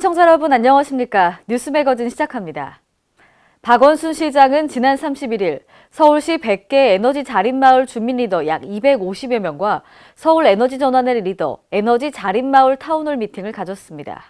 시청자 여러분 안녕하십니까? 뉴스 매거진 시작합니다. 박원순 시장은 지난 31일 서울시 100개 에너지 자립마을 주민 리더 약 250여 명과 서울 에너지 전환의 리더 에너지 자립마을 타운홀 미팅을 가졌습니다.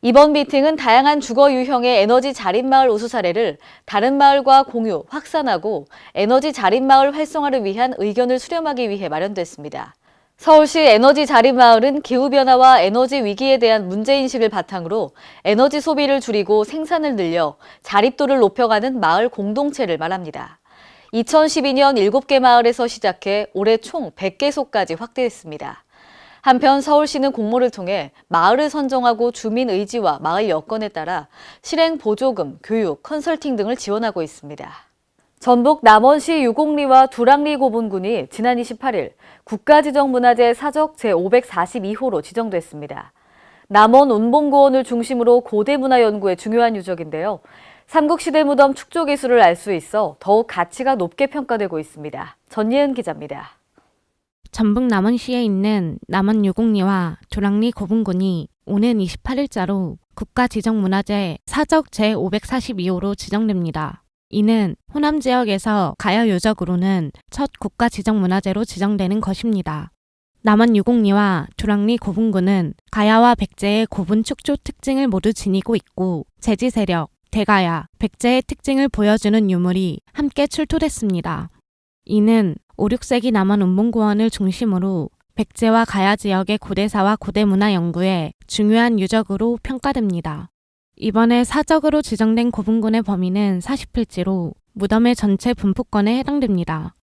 이번 미팅은 다양한 주거 유형의 에너지 자립마을 우수 사례를 다른 마을과 공유, 확산하고 에너지 자립마을 활성화를 위한 의견을 수렴하기 위해 마련됐습니다. 서울시 에너지 자립마을은 기후변화와 에너지 위기에 대한 문제인식을 바탕으로 에너지 소비를 줄이고 생산을 늘려 자립도를 높여가는 마을 공동체를 말합니다. 2012년 7개 마을에서 시작해 올해 총 100개소까지 확대했습니다. 한편 서울시는 공모를 통해 마을을 선정하고 주민 의지와 마을 여건에 따라 실행 보조금, 교육, 컨설팅 등을 지원하고 있습니다. 전북 남원시 유곡리와 두랑리 고분군이 지난 28일 국가지정문화재 사적 제542호로 지정됐습니다. 남원 운봉고원을 중심으로 고대 문화 연구에 중요한 유적인데요. 삼국시대 무덤 축조 기술을 알 수 있어 더욱 가치가 높게 평가되고 있습니다. 전예은 기자입니다. 전북 남원시에 있는 남원 유곡리와 조랑리 고분군이 오는 28일자로 국가지정문화재 사적 제542호로 지정됩니다. 이는 호남 지역에서 가야 유적으로는 첫 국가 지정 문화재로 지정되는 것입니다. 남원 유곡리와 조랑리 고분군은 가야와 백제의 고분 축조 특징을 모두 지니고 있고 제지 세력, 대가야, 백제의 특징을 보여주는 유물이 함께 출토됐습니다. 이는 5, 6세기 남원 운봉고원을 중심으로 백제와 가야 지역의 고대사와 고대문화 연구에 중요한 유적으로 평가됩니다. 이번에 사적으로 지정된 고분군의 범위는 40필지로 무덤의 전체 분포권에 해당됩니다.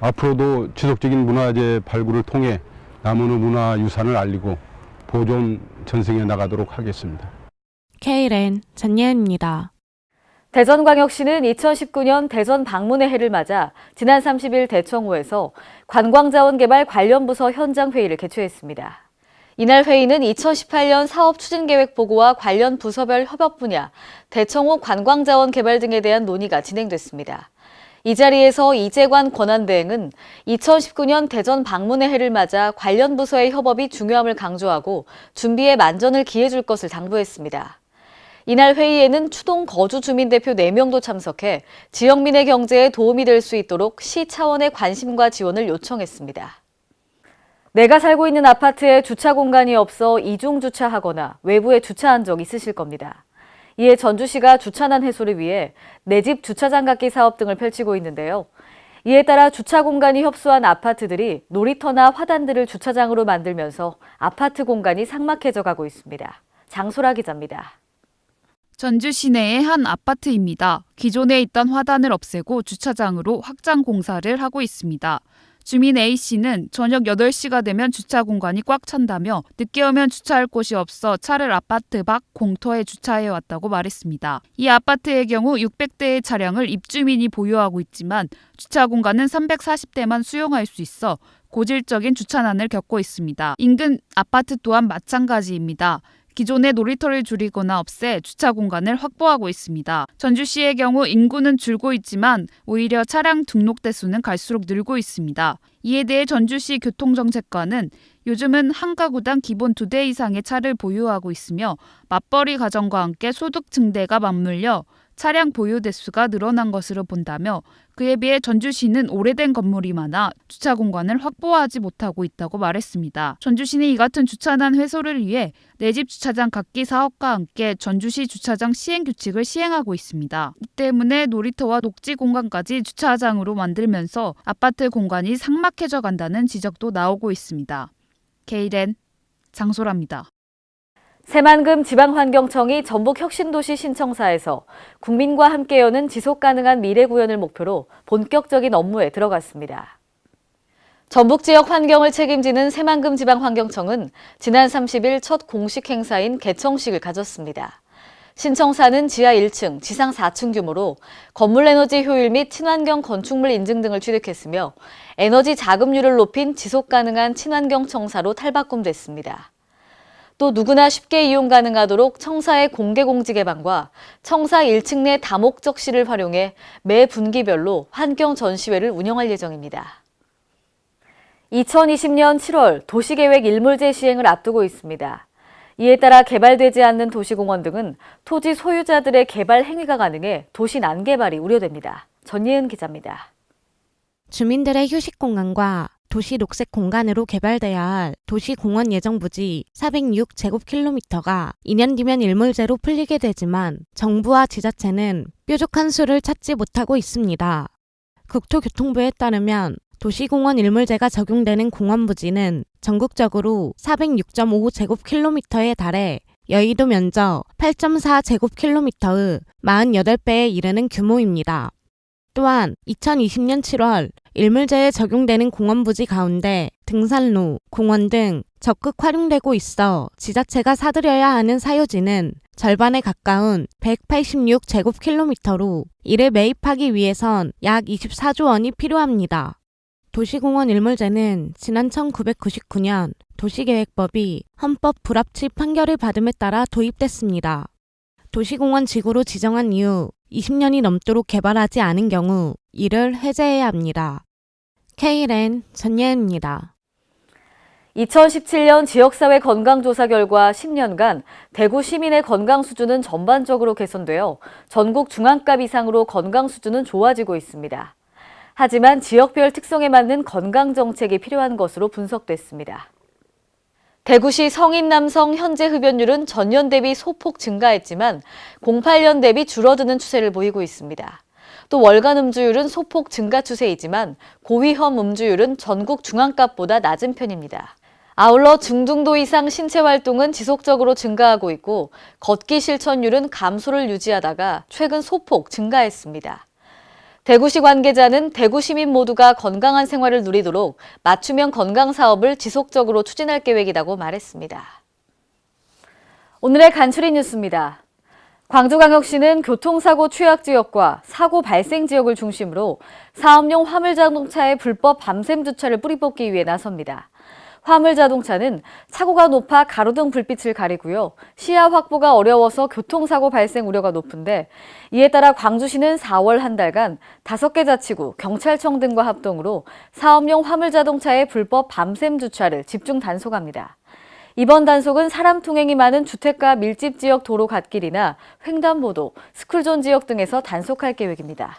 앞으로도 지속적인 문화재 발굴을 통해 남원의 문화 유산을 알리고 보존 전승해 나가도록 하겠습니다. KLN 전예은입니다. 대전광역시는 2019년 대전 방문의 해를 맞아 지난 30일 대청호에서 관광자원개발 관련 부서 현장 회의를 개최했습니다. 이날 회의는 2018년 사업 추진 계획 보고와 관련 부서별 협업 분야, 대청호 관광자원 개발 등에 대한 논의가 진행됐습니다. 이 자리에서 이재관 권한대행은 2019년 대전 방문의 해를 맞아 관련 부서의 협업이 중요함을 강조하고 준비에 만전을 기해줄 것을 당부했습니다. 이날 회의에는 추동 거주 주민 대표 4명도 참석해 지역민의 경제에 도움이 될 수 있도록 시 차원의 관심과 지원을 요청했습니다. 내가 살고 있는 아파트에 주차 공간이 없어 이중 주차하거나 외부에 주차한 적 있으실 겁니다. 이에 전주시가 주차난 해소를 위해 내 집 주차장 갖기 사업 등을 펼치고 있는데요. 이에 따라 주차 공간이 협소한 아파트들이 놀이터나 화단들을 주차장으로 만들면서 아파트 공간이 삭막해져 가고 있습니다. 장소라 기자입니다. 전주 시내의 한 아파트입니다. 기존에 있던 화단을 없애고 주차장으로 확장 공사를 하고 있습니다. 주민 A씨는 저녁 8시가 되면 주차 공간이 꽉 찬다며 늦게 오면 주차할 곳이 없어 차를 아파트 밖 공터에 주차해 왔다고 말했습니다. 이 아파트의 경우 600대의 차량을 입주민이 보유하고 있지만 주차 공간은 340대만 수용할 수 있어 고질적인 주차난을 겪고 있습니다. 인근 아파트 또한 마찬가지입니다. 기존의 놀이터를 줄이거나 없애 주차 공간을 확보하고 있습니다. 전주시의 경우 인구는 줄고 있지만 오히려 차량 등록 대수는 갈수록 늘고 있습니다. 이에 대해 전주시 교통정책과는 요즘은 한 가구당 기본 두 대 이상의 차를 보유하고 있으며 맞벌이 가정과 함께 소득 증대가 맞물려 차량 보유 대수가 늘어난 것으로 본다며 그에 비해 전주시는 오래된 건물이 많아 주차 공간을 확보하지 못하고 있다고 말했습니다. 전주시는 이 같은 주차난 해소를 위해 내 집 주차장 갖기 사업과 함께 전주시 주차장 시행 규칙을 시행하고 있습니다. 이 때문에 놀이터와 녹지 공간까지 주차장으로 만들면서 아파트 공간이 삭막해져 간다는 지적도 나오고 있습니다. 케이렌 장소랍니다. 새만금 지방환경청이 전북 혁신도시 신청사에서 국민과 함께 여는 지속가능한 미래 구현을 목표로 본격적인 업무에 들어갔습니다. 전북 지역 환경을 책임지는 새만금 지방환경청은 지난 30일 첫 공식 행사인 개청식을 가졌습니다. 신청사는 지하 1층, 지상 4층 규모로 건물 에너지 효율 및 친환경 건축물 인증 등을 취득했으며 에너지 자금률을 높인 지속 가능한 친환경 청사로 탈바꿈됐습니다. 또 누구나 쉽게 이용 가능하도록 청사의 공개 공지 개방과 청사 1층 내 다목적실을 활용해 매 분기별로 환경 전시회를 운영할 예정입니다. 2020년 7월 도시계획 일몰제 시행을 앞두고 있습니다. 이에 따라 개발되지 않는 도시공원 등은 토지 소유자들의 개발 행위가 가능해 도시 난개발이 우려됩니다. 전예은 기자입니다. 주민들의 휴식 공간과 도시 녹색 공간으로 개발돼야 할 도시 공원 예정 부지 406제곱킬로미터가 2년 뒤면 일몰제로 풀리게 되지만 정부와 지자체는 뾰족한 수를 찾지 못하고 있습니다. 국토교통부에 따르면 도시공원 일몰제가 적용되는 공원 부지는 전국적으로 406.5제곱킬로미터에 달해 여의도 면적 8.4제곱킬로미터의 48배에 이르는 규모입니다. 또한 2020년 7월 일몰제에 적용되는 공원 부지 가운데 등산로, 공원 등 적극 활용되고 있어 지자체가 사들여야 하는 사유지는 절반에 가까운 186제곱킬로미터로 이를 매입하기 위해선 약 24조 원이 필요합니다. 도시공원 일몰제는 지난 1999년 도시계획법이 헌법 불합치 판결을 받음에 따라 도입됐습니다. 도시공원 지구로 지정한 이후 20년이 넘도록 개발하지 않은 경우 이를 해제해야 합니다. K랜 전예은입니다. 2017년 지역사회 건강조사 결과 10년간 대구 시민의 건강 수준은 전반적으로 개선되어 전국 중앙값 이상으로 건강 수준은 좋아지고 있습니다. 하지만 지역별 특성에 맞는 건강 정책이 필요한 것으로 분석됐습니다. 대구시 성인 남성 현재 흡연율은 전년 대비 소폭 증가했지만 08년 대비 줄어드는 추세를 보이고 있습니다. 또 월간 음주율은 소폭 증가 추세이지만 고위험 음주율은 전국 중앙값보다 낮은 편입니다. 아울러 중등도 이상 신체 활동은 지속적으로 증가하고 있고 걷기 실천율은 감소를 유지하다가 최근 소폭 증가했습니다. 대구시 관계자는 대구 시민 모두가 건강한 생활을 누리도록 맞춤형 건강 사업을 지속적으로 추진할 계획이라고 말했습니다. 오늘의 간추린 뉴스입니다. 광주광역시는 교통사고 취약 지역과 사고 발생 지역을 중심으로 사업용 화물 자동차의 불법 밤샘 주차를 뿌리뽑기 위해 나섭니다. 화물 자동차는 사고가 높아 가로등 불빛을 가리고요. 시야 확보가 어려워서 교통사고 발생 우려가 높은데 이에 따라 광주시는 4월 한 달간 5개 자치구, 경찰청 등과 합동으로 사업용 화물 자동차의 불법 밤샘 주차를 집중 단속합니다. 이번 단속은 사람 통행이 많은 주택가 밀집 지역 도로 갓길이나 횡단보도, 스쿨존 지역 등에서 단속할 계획입니다.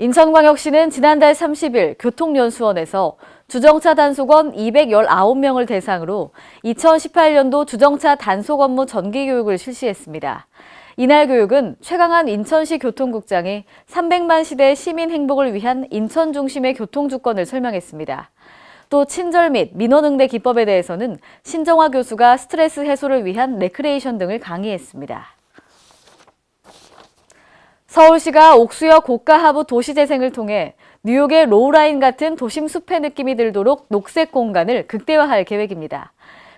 인천광역시는 지난달 30일 교통연수원에서 주정차 단속원 219명을 대상으로 2018년도 주정차 단속 업무 전기 교육을 실시했습니다. 이날 교육은 최강한 인천시 교통국장이 300만 시대 시민 행복을 위한 인천 중심의 교통 주권을 설명했습니다. 또 친절 및 민원응대 기법에 대해서는 신정화 교수가 스트레스 해소를 위한 레크레이션 등을 강의했습니다. 서울시가 옥수역 고가 하부 도시재생을 통해 뉴욕의 로우라인 같은 도심 숲의 느낌이 들도록 녹색 공간을 극대화할 계획입니다.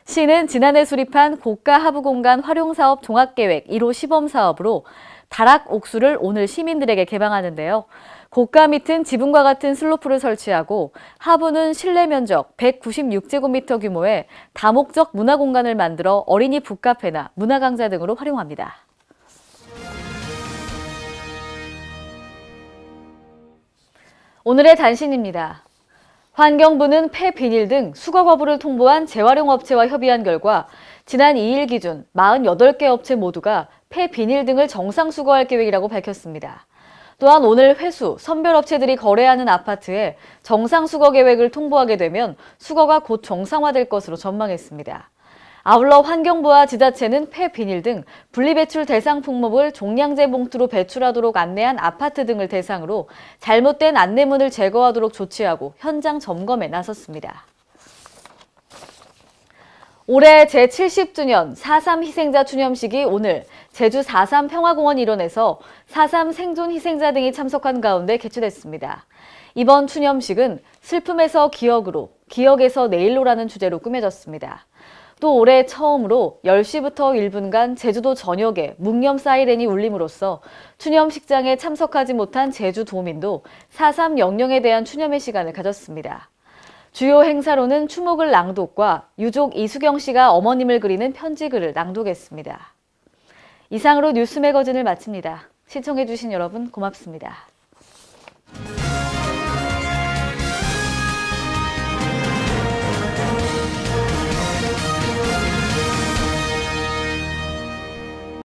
시는 지난해 수립한 고가 하부 공간 활용 사업 종합계획 1호 시범 사업으로 다락 옥수를 오늘 시민들에게 개방하는데요. 고가 밑은 지붕과 같은 슬로프를 설치하고 하부는 실내 면적 196제곱미터 규모의 다목적 문화 공간을 만들어 어린이 북카페나 문화강좌 등으로 활용합니다. 오늘의 단신입니다. 환경부는 폐비닐 등 수거 거부를 통보한 재활용 업체와 협의한 결과 지난 2일 기준 48개 업체 모두가 폐비닐 등을 정상 수거할 계획이라고 밝혔습니다. 또한 오늘 회수, 선별 업체들이 거래하는 아파트에 정상 수거 계획을 통보하게 되면 수거가 곧 정상화될 것으로 전망했습니다. 아울러 환경부와 지자체는 폐비닐 등 분리배출 대상 품목을 종량제 봉투로 배출하도록 안내한 아파트 등을 대상으로 잘못된 안내문을 제거하도록 조치하고 현장 점검에 나섰습니다. 올해 제70주년 4.3 희생자 추념식이 오늘 제주 4.3 평화공원 일원에서 4.3 생존 희생자 등이 참석한 가운데 개최됐습니다. 이번 추념식은 슬픔에서 기억으로, 기억에서 내일로라는 주제로 꾸며졌습니다. 또 올해 처음으로 10시부터 1분간 제주도 전역에 묵념 사이렌이 울림으로써 추념식장에 참석하지 못한 제주 도민도 4.3 영령에 대한 추념의 시간을 가졌습니다. 주요 행사로는 추목을 낭독과 유족 이수경 씨가 어머님을 그리는 편지글을 낭독했습니다. 이상으로 뉴스 매거진을 마칩니다. 시청해주신 여러분 고맙습니다.